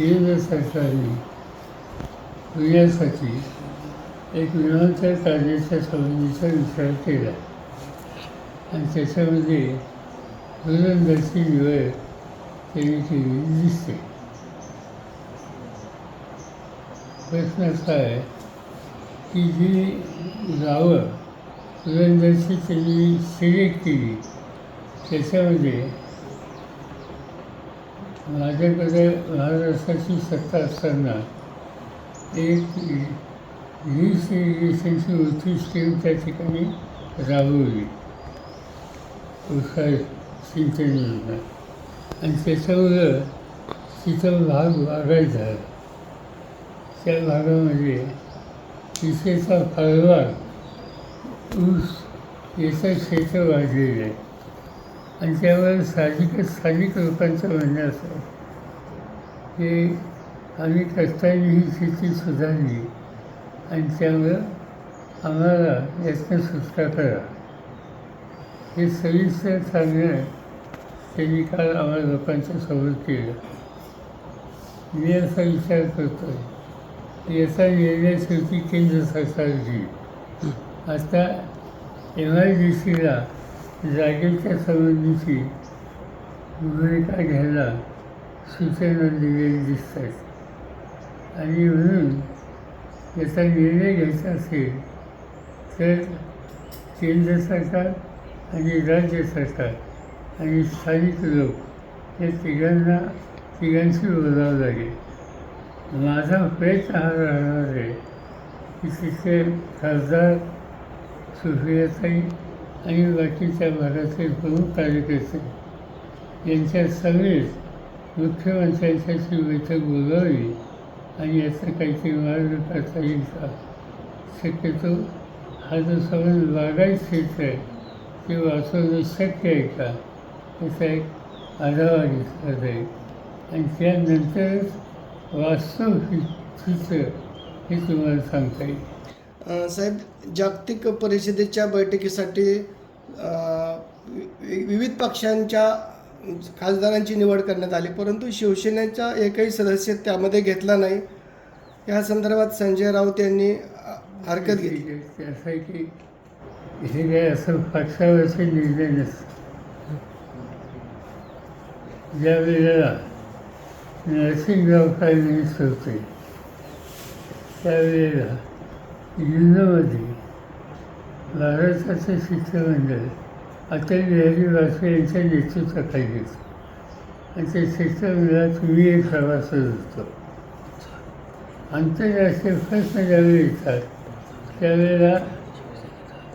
केंद्र सरकारने पुण्यासाठी एक विमानतळ काढण्याच्या संबंधीचा विचार केला. आणि त्याच्यामध्ये धुरंदरची निवड त्यांनी केलेली दिसते. प्रश्न असा आहे की जी गावं धुरंदरची त्यांनी सिलेक्ट केली त्याच्यामध्ये माझ्याकडे महाराष्ट्राची सत्ता असताना एक वीस इरिगेशनची मोठी स्कीम त्या ठिकाणी राबवली. उत्साह सिंचन योजना. आणि त्याच्यामुळं तिथं भाग वागायचा झाला. त्या भागामध्ये तिथेचा फळबाग ऊस याचं क्षेत्र वाढलेलं आहे. आणि त्यामुळे साहजिकच स्थानिक लोकांचं म्हणणं असं की आम्ही कष्टाने ही शेती सुधारली आणि त्यामुळं आम्हाला यातनं सुटका करा. हे सविस्तर सांगणं त्यांनी काल आम्हाला लोकांच्या समोर केलं. मी असा विचार करतो आहे की याचा निर्णय शेवटी केंद्र सरकार घेईल आता एम आय डी सीला जागेच्या संबंधीची भूमिका घ्यायला सूचना दिलेली दिसतात. आणि म्हणून याचा निर्णय घ्यायचा असेल तर केंद्र सरकार आणि राज्य सरकार आणि स्थानिक लोक या तिघांना तिघांशी बोलावं लागेल. माझा प्रयत्न हा राहणार आहे की तिथे खासदार सुफियाताई आणि बाकीच्या भागातले प्रमुख कार्यकर्ते. यांच्या समेत मुख्यमंत्र्यांच्याशी बैठक बोलावी आणि याचं काहीतरी मार्ग करता येईल का? शक्यतो हा जो संबंध बागायत क्षेत्र आहे ते वाचवणं शक्य आहे का? याचा एक आढावा घेतला जाईल. आणि त्यानंतरच वास्तव चित्र हे तुम्हाला सांगता येईल. साहेब जागतिक परिषदेच्या बैठकीसाठी वि- विविध पक्षांच्या खासदारांची निवड करण्यात आली. परंतु शिवसेनेचा एकही सदस्य त्यामध्ये घेतला नाही. या संदर्भात संजय राऊत यांनी हरकत घेतली. असं आहे की हे काय असं पक्षावरचे निर्णय नसतं ज्या वेळेला नरसिंहराव फायनान्स होते त्यावेळेला युनोमध्ये भारताचं शिष्टमंडळ अटल बिहारी वाजपेयी यांच्या नेतृत्वाखाली. होतं आणि त्या शिष्टमंडळात मी एक सभासद होतो. आंतरराष्ट्रीय प्रश्न ज्यावेळी येतात त्यावेळेला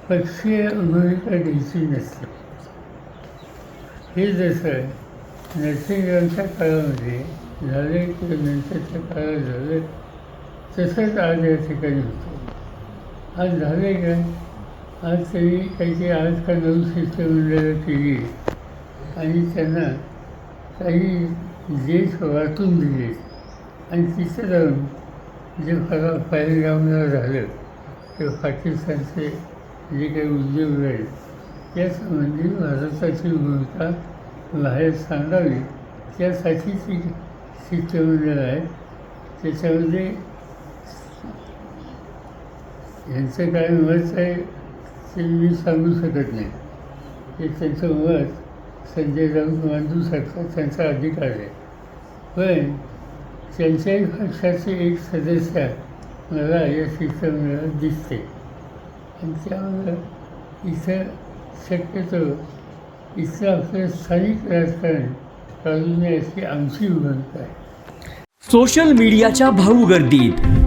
पक्षीय भूमिका घ्यायची नसते. हे जसं नरसिंहरावच्या काळामध्ये झालं किंवा नंतरच्या काळात झालं तसंच आज या ठिकाणी होतं. आज झालं काय आज तरी काहीतरी आठ का नऊ शिष्टमंडळं केली आणि त्यांना काही देश वाटून दिले. आणि तिथं जाऊन जे फला पहिलगामला झालं ते पाकिस्तानचे जे काही उद्योग आहेत त्यासंबंधी भारताची भूमिका बाहेर सांगावी. त्यासाठी ती शिष्टमंडळ आहे त्याच्यामध्ये यांचं काय मत आहे ते मी सांगू शकत नाही. ते त्यांचं मत संजय राऊत मांडू शकतात त्यांचा अधिकार आहे. पण त्यांच्याही पक्षाचे एक सदस्य मला या शिष्टमंडळात दिसते. आणि त्यामुळं इथं शक्यतो इथं आपलं स्थानिक राजकारण चालू नये अशी आमची भूमिका आहे. सोशल मीडियाच्या भाऊ गर्दीत.